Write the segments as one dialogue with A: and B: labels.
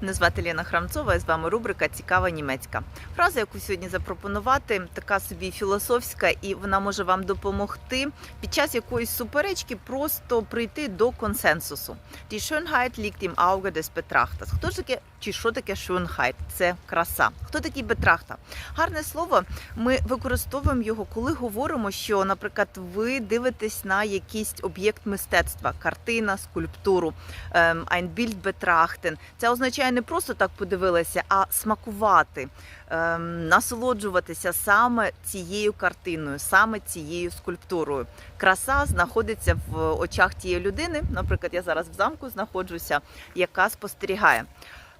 A: Мене звати Ліна Храмцова, і з вами рубрика Цікава німецька. Фраза, яку сьогодні запропонувати, така собі філософська, і вона може вам допомогти під час якоїсь суперечки просто прийти до консенсусу. Die Schönheit liegt im Auge des Betrachters. Хто ж таке чи що таке Schönheit? Це краса. Хто такий Бетрахта? Гарне слово. Ми використовуємо його, коли говоримо, що, наприклад, ви дивитесь на якийсь об'єкт мистецтва, картина, скульптуру, ем, ein Bild betrachten. Це означає не просто так подивилися, а смакувати, ем, насолоджуватися саме цією картиною, саме цією скульптурою. Краса знаходиться в очах тієї людини. Наприклад, я зараз в замку знаходжуся, яка спостерігає.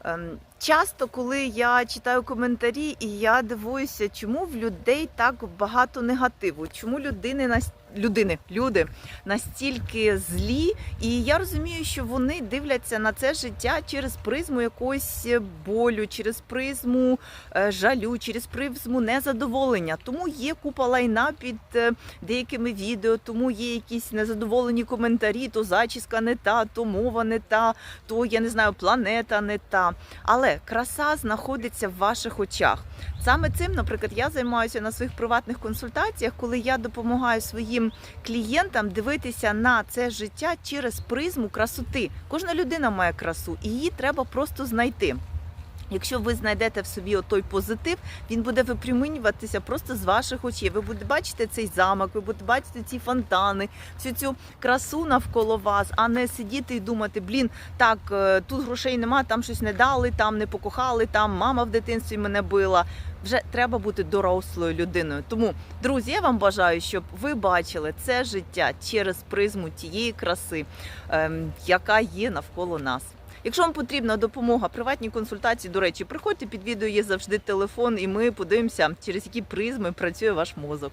A: Ем, Часто, коли я читаю коментарі, і я дивуюся, чому в людей так багато негативу, чому людини нас людини, люди настільки злі, і я розумію, що вони дивляться на це життя через призму якогось болю, через призму е, жалю, через призму незадоволення. Тому є купа лайна під е, деякими відео, тому є якісь незадоволені коментарі, то зачіска не та, то мова не та, то я не знаю, планета не та. Але краса знаходиться в ваших очах. Саме цим, наприклад, я займаюся на своїх приватних консультаціях, коли я допомагаю своїм клієнтам дивитися на це життя через призму красоти. Кожна людина має красу, і її треба просто знайти. Якщо ви знайдете в собі той позитив, він буде випрямлюватися просто з ваших очей. Ви будете бачити цей замок, ви будете бачити ці фонтани, всю цю красу навколо вас, а не сидіти і думати, блін, так е, тут грошей нема, там щось не дали, там не покохали, там мама в дитинстві мене била. Вже треба бути дорослою людиною. Тому, друзі, я вам бажаю, щоб ви бачили це життя через призму тієї краси, ем, яка є навколо нас. Якщо вам потрібна допомога, приватні консультації, до речі, приходьте під відео, є завжди телефон, і ми подивимося, через які призми працює ваш мозок.